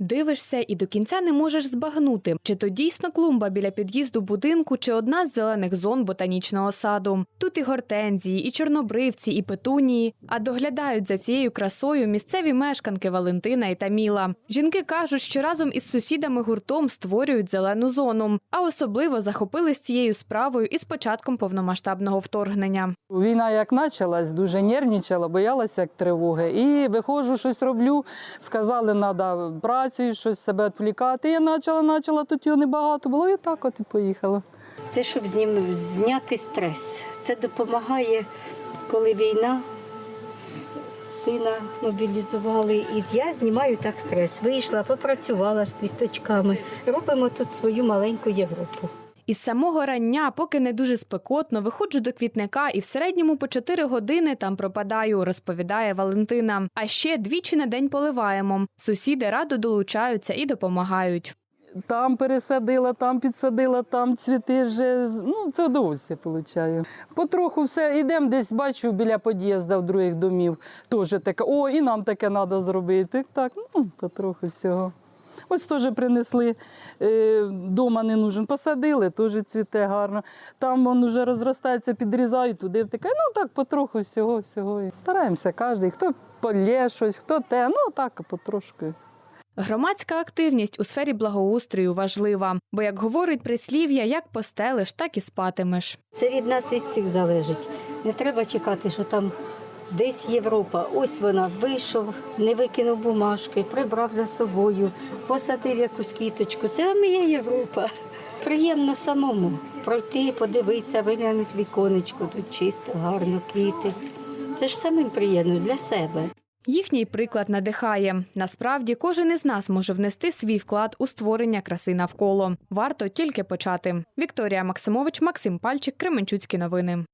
Дивишся і до кінця не можеш збагнути, чи то дійсно клумба біля під'їзду будинку, чи одна з зелених зон ботанічного саду. Тут і гортензії, і чорнобривці, і петунії. А доглядають за цією красою місцеві мешканки Валентина і Таміла. Жінки кажуть, що разом із сусідами гуртом створюють зелену зону, а особливо захопились цією справою із початком повномасштабного вторгнення. Війна як почалась, дуже нервничала, боялася як тривоги. І виходжу, щось роблю. Сказали, треба працю, щось себе відвлікати. Я почала, почала, тут його небагато було, і так от і поїхала. Це щоб зняти стрес. Це допомагає, коли війна, сина мобілізували, і я знімаю так стрес. Вийшла, попрацювала з квісточками. Робимо тут свою маленьку Європу. Із самого рання, поки не дуже спекотно, виходжу до квітника і в середньому по 4 години там пропадаю, розповідає Валентина. А ще двічі на день поливаємо. Сусіди радо долучаються і допомагають. Там пересадила, там підсадила, там цвіти вже. Ну, це удовольствие получаю. Потроху все, йдемо десь, бачу біля під'їзду в других домів. Теж таке, о, і нам таке треба зробити. Так, ну, потроху всього. Ось теж принесли, е, дома не нужен. Посадили, теж цвіте гарно. Там він вже розростається, підрізають туди втикає. Ну так потроху всього, всього. Стараємося кожен, хто полє щось, хто те, ну так потрошку. Громадська активність у сфері благоустрою важлива, бо, як говорить прислів'я, як постелиш, так і спатимеш. Це від нас від всіх залежить. Не треба чекати, що там десь Європа. Ось вона вийшов, не викинув бумажки, прибрав за собою, посадив якусь квіточку. Це є Європа. Приємно самому пройти, подивитися, виглянути віконечко, тут чисто, гарно, квіти. Це ж самим приємно для себе. Їхній приклад надихає. Насправді, кожен із нас може внести свій вклад у створення краси навколо. Варто тільки почати. Вікторія Максимович, Максим Пальчик, Кременчуцькі новини.